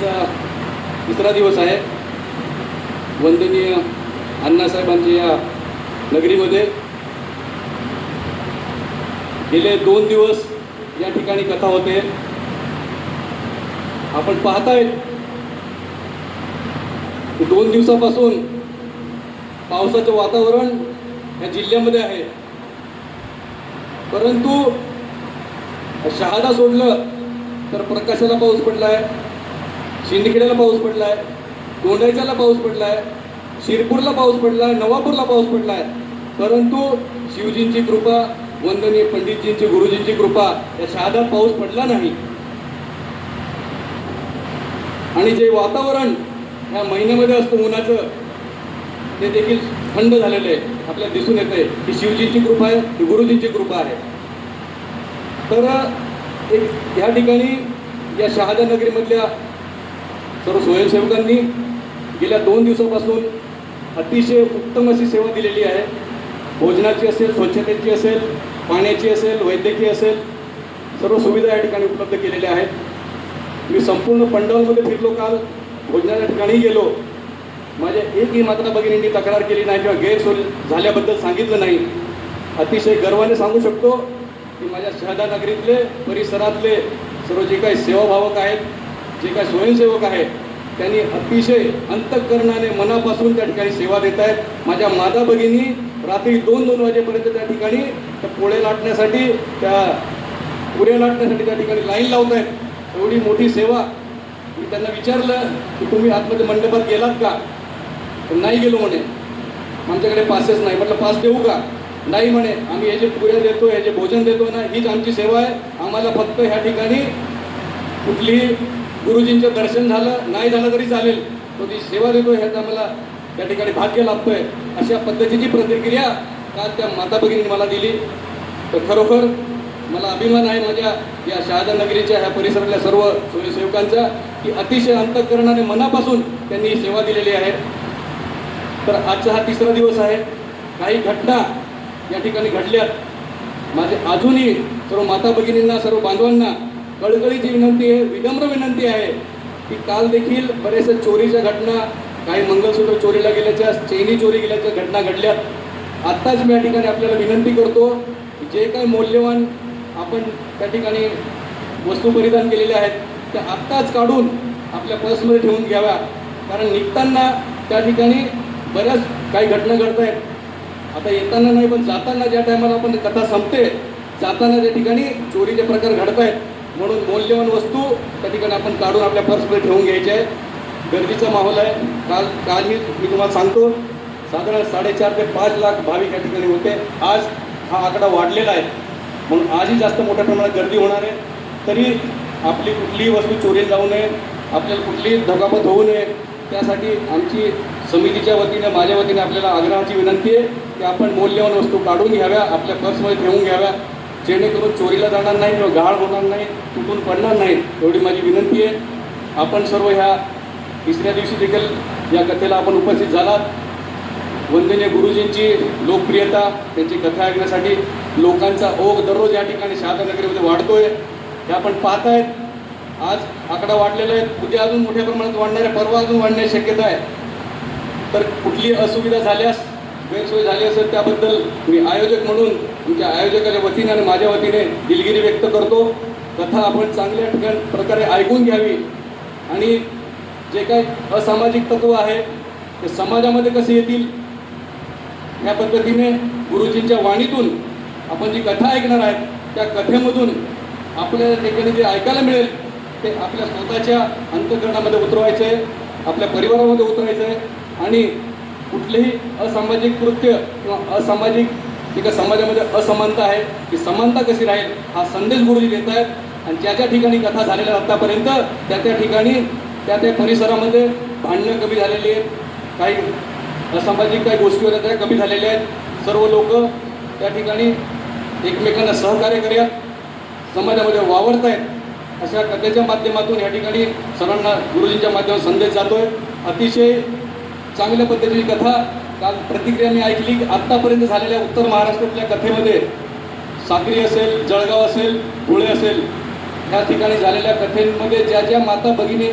नगरीचा तिसरा दिवस आहे. वंदनीय अण्णासाहेबांच्या या नगरीमध्ये गेले दोन दिवस या ठिकाणी कथा होते. आपण पाहताय दोन दिवसापासून पावसाचं वातावरण या जिल्ह्यामध्ये आहे. परंतु शहादा सोडलं तर प्रकाशाला पाऊस पडलाय. शिंदखेड्याला पाऊस पडलाय गोंडाच्याला पाऊस पडलाय शिरपूरला पाऊस पडलाय नवापूरला पाऊस पडलाय. परंतु शिवजींची कृपा वंदनीय पंडितजींची गुरुजींची कृपा या शहादा पाऊस पडला नाही. आणि जे वातावरण या महिन्यामध्ये असतं उन्हाचं ते देखील थंड झालेलं आहे. आपल्याला दिसून येते ही शिवजींची कृपा आहे ही गुरुजींची कृपा आहे. तर एक ह्या ठिकाणी या शहादा नगरीमधल्या सर्व स्वयंसेवकांनी गेल्या दोन दिवसापासून अतिशय उत्तम अशी सेवा दिलेली आहे. भोजनाची असेल स्वच्छतेची असेल पाण्याची असेल वैद्यकीय असेल सर्व सुविधा या ठिकाणी उपलब्ध केलेल्या आहेत. मी संपूर्ण पंडालमध्ये फिरलो काल भोजनाच्या ठिकाणी गेलो. माझ्या एकही मात्रा भगिनींनी तक्रार केली नाही किंवा गैरसोय झाल्याबद्दल सांगितलं नाही. अतिशय गर्वाने सांगू शकतो की माझ्या शहादा नगरीतले परिसरातले सर्व जे काही सेवाभावक आहेत जे काय स्वयंसेवक आहेत त्यांनी अतिशय अंतःकरणाने मनापासून त्या ठिकाणी सेवा देत आहेत. माझ्या माता भगिनी रात्री दोन दोन वाजेपर्यंत त्या ठिकाणी त्या पोळे लाटण्यासाठी त्या पुऱ्या लाटण्यासाठी त्या ठिकाणी लाईन लावत आहेत. एवढी मोठी सेवा. मी त्यांना विचारलं की तुम्ही आतमध्ये मंडपात गेलात का? तर नाही गेलो म्हणे. आमच्याकडे पासेस नाही. म्हटलं पास देऊ का? नाही म्हणे. आम्ही हे जे पुऱ्या देतो हे जे भोजन देतो ना हीच आमची सेवा आहे. आम्हाला फक्त ह्या ठिकाणी कुठलीही गुरुजींचं दर्शन झालं नाही झालं तरी चालेल. तो ती सेवा देतो ह्याचा मला त्या ठिकाणी भाग्य लाभतोय अशा पद्धतीची प्रतिक्रिया काल त्या माता भगिनी मला दिली. तर खरोखर मला अभिमान आहे माझ्या या शहादा नगरीच्या ह्या परिसरातल्या सर्व स्वयंसेवकांचा की अतिशय अंतकरणाने मनापासून त्यांनी सेवा दिलेली आहे. तर आजचा हा तिसरा दिवस आहे. काही घटना या ठिकाणी घडल्यात. माझे अजूनही सर्व माता भगिनींना सर्व बांधवांना कळकळीची विनंती आहे विनम्र विनंती आहे की काल देखील बरेचशा चोरीच्या घटना काही मंगलसूत्र चोरीला गेल्याच्या चेनी चोरी गेल्याच्या घटना घडल्यात. आत्ताच मी या ठिकाणी आपल्याला विनंती करतो जे काही मौल्यवान आपण त्या ठिकाणी वस्तू परिधान केलेल्या आहेत त्या आत्ताच काढून आपल्या पर्समध्ये ठेवून घ्याव्या. कारण निघताना त्या ठिकाणी बऱ्याच काही घटना घडत आहेत आता येताना नाही पण जाताना ज्या टायमाला आपण कथा संपते जाताना त्या ठिकाणी चोरीचे प्रकार घडत आहेत म्हणून मौल्यवान वस्तू त्या ठिकाणी आपण काढून आपल्या पर्समध्ये ठेवून घ्यायचे आहे. गर्दीचा माहोल आहे. काल कालही मी तुम्हाला सांगतो साधारण साडेचार ते पाच लाख भाविक या ठिकाणी होते. आज हा आकडा वाढलेला आहे. म्हणून आजही जास्त मोठ्या प्रमाणात गर्दी होणार आहे. तरी आपली कुठलीही वस्तू चोरी जाऊ नये. आपल्याला कुठलीही धगापत होऊ नये. त्यासाठी आमची समितीच्या वतीने माझ्या वतीने आपल्याला आग्रहाची विनंती आहे की आपण मौल्यवान वस्तू काढून घ्याव्या आपल्या पर्समध्ये ठेवून घ्याव्या. जेणेकरून चोरीला जाणार नाही किंवा गहाळ होणार नाही तुटून पडणार नाही एवढी माझी विनंती आहे. आपण सर्व ह्या तिसऱ्या दिवशी देखील या कथेला आपण उपस्थित झालात. वंदनीय गुरुजींची लोकप्रियता त्यांची कथा ऐकण्यासाठी लोकांचा ओघ दररोज या ठिकाणी शहादानगरीमध्ये वाढतो वाढतोय. हे आपण पाहत आहेत आज आकडा वाढलेला आहे उद्या अजून मोठ्या प्रमाणात वाढणार आहे परवा अजून वाढण्याची शक्यता आहे. तर कुठली असुविधा झाल्यास गैरसोय झाली असेल त्याबद्दल मी आयोजक म्हणून तुमच्या आयोजकाच्या वतीने आणि माझ्या वतीने दिलगिरी व्यक्त करतो. कथा आपण चांगल्या ठिकाण प्रकारे ऐकून घ्यावी. आणि जे काही असामाजिक तत्व आहे ते समाजामध्ये कसे येतील या पद्धतीने गुरुजींच्या वाणीतून आपण जी कथा ऐकणार आहेत त्या कथेमधून आपल्या ठिकाणी जे ऐकायला मिळेल ते आपल्या स्वतःच्या अंतकरणामध्ये उतरवायचं आहे आपल्या परिवारामध्ये उतरायचं आहे आणि कुठलेही असामाजिक कृत्य किंवा असामाजिक एका समाजामध्ये असमानता आहे ती समानता कशी राहील हा संदेश गुरुजी देत आहेत आणि ज्या ज्या ठिकाणी कथा झालेल्या आतापर्यंत आत्तापर्यंत त्या त्या ठिकाणी त्या त्या परिसरामध्ये भांडणं कमी झालेली आहेत. काही असामाजिक काही गोष्टी होत्या त्या कमी झालेल्या आहेत. सर्व लोक त्या ठिकाणी एकमेकांना सहकार्य करूयात. समाजामध्ये वावरत आहेत अशा कथेच्या माध्यमातून या ठिकाणी सर्वांना गुरुजींच्या माध्यमातून संदेश जातोय. अतिशय चांगल्या पद्धतीची कथा. काल प्रतिक्रिया मी ऐकली की आत्तापर्यंत झालेल्या उत्तर महाराष्ट्रातल्या कथेमध्ये साक्री असेल जळगाव असेल धुळे असेल ह्या ठिकाणी झालेल्या कथेमध्ये ज्या ज्या माता भगिनी